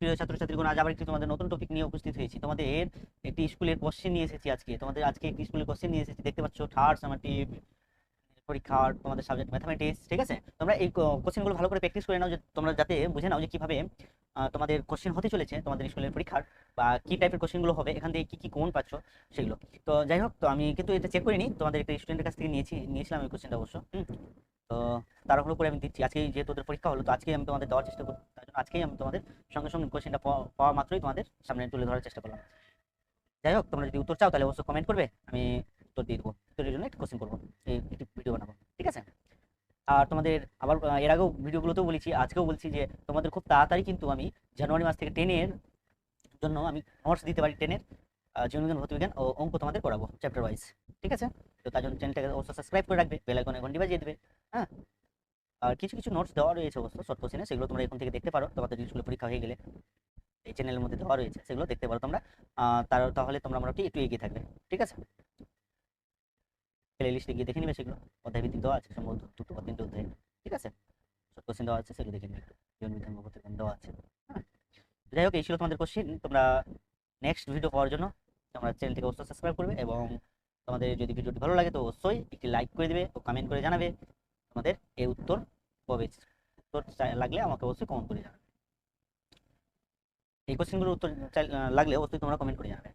প্রিয় ছাত্রছাত্রীগণ আজ আবার একটি তোমাদের নতুন টপিক নিয়ে উপস্থিত হয়েছি। তোমাদের একটি স্কুলের কোশ্চেন নিয়ে এসেছি আজকে। তোমাদের আজকে একটি স্কুলের কোশ্চেন নিয়ে এসেছি। দেখতে পাচ্ছ থার্ড সামারটিভ পরীক্ষার তোমাদের সাবজেক্ট ম্যাথামেটিক্স ঠিক আছে? তোমরা এই কোশ্চেনগুলো ভালো করে প্র্যাকটিস করে নাও, যে তোমরা যাতে বুঝে নাও যে কীভাবে তোমাদের কোশ্চেন হতে চলেছে তোমাদের স্কুলের পরীক্ষার, বা কি টাইপের কোশ্চেনগুলো হবে, এখান থেকে কি কি কোন পাচ্ছ সেগুলো। তো যাই হোক, তো আমি কিন্তু এটা চেক করিনি তোমাদের একটা স্টুডেন্টের কাছ থেকে নিয়েছি, নিয়েছিলাম এই কোশ্চেনটা অবশ্য। তো তাড়াহুড়ো করে আমি দিচ্ছি। আজকে যেহেতু ওদের পরীক্ষা হলো, তো আজকেই আমি তোমাদের দেওয়ার চেষ্টা করছি তার জন্য আজকেই আমি তোমাদের সঙ্গে সঙ্গে কোশ্চেনটা পাওয়া মাত্রই তোমাদের সামনে তুলে ধরার চেষ্টা করলাম। যাই হোক, তোমরা যদি উত্তর চাও তাহলে অবশ্যই কমেন্ট করবে, আমি উত্তর দিয়ে দেবো। উত্তরের জন্য একটা কোশ্চেন করব একটি ভিডিও বানাবো, ঠিক আছে? আর তোমাদের আবার এর আগেও ভিডিওগুলোতেও বলেছি, আজকেও বলছি যে তোমাদের খুব তাড়াতাড়ি কিন্তু আমি জানুয়ারি মাস থেকে টেনের জন্য আমি নোটস দিতে পারি টেনের জীবনবিজ্ঞান ভৌতবিজ্ঞান ও অঙ্ক তোমাদের করাবো চ্যাপ্টার ওয়াইজ ঠিক আছে? তো তার জন্য চ্যানেলটাকে অবশ্যই সাবস্ক্রাইব করে রাখবে বেল আইকনে ঘন্টি বাজিয়ে দেবে। হ্যাঁ। আর কিছু কিছু নোটস দেওয়া রয়েছে অবশ্য শর্ট কোশ্চেনে সেগুলো তোমরা এখন থেকে দেখতে পারো। তোমাদের স্কুলে পরীক্ষা হয়ে গেলে এই চ্যানেলের মধ্যে দেওয়া রয়েছে, সেগুলো দেখতে পারো তোমরা। তার, তাহলে তোমরা মোটামুটি একটু এগিয়ে থাকবে, ঠিক আছে? প্লে লিস্টে গিয়ে দেখে নিবে সেগুলো। অধ্যায় ভিত্তিক দেওয়া আছে, সম্ভবত দুটো বা তিনটে অধ্যায়, ঠিক আছে? শর্ট কোশ্চেন দেওয়া আছে, সেগুলো দেখে নিবে। বা দেওয়া আছে হ্যাঁ। যাই হোক, এই ছিল তোমাদের কোশ্চেন তোমরা নেক্সট ভিডিও পাওয়ার জন্য তোমরা চ্যানেলটিকে অবশ্যই সাবস্ক্রাইব করবে এবং তোমাদের যদি ভিডিওটি ভালো লাগে তো অবশ্যই একটি লাইক করে দেবে ও কমেন্ট করে জানাবে। তোমাদের এই উত্তর কবে উত্তর লাগলে আমাকে অবশ্যই কমেন্ট করে জানাবে। এই কোশ্চেনগুলোর উত্তর লাগলে অবশ্যই তোমরা কমেন্ট করে জানাবে।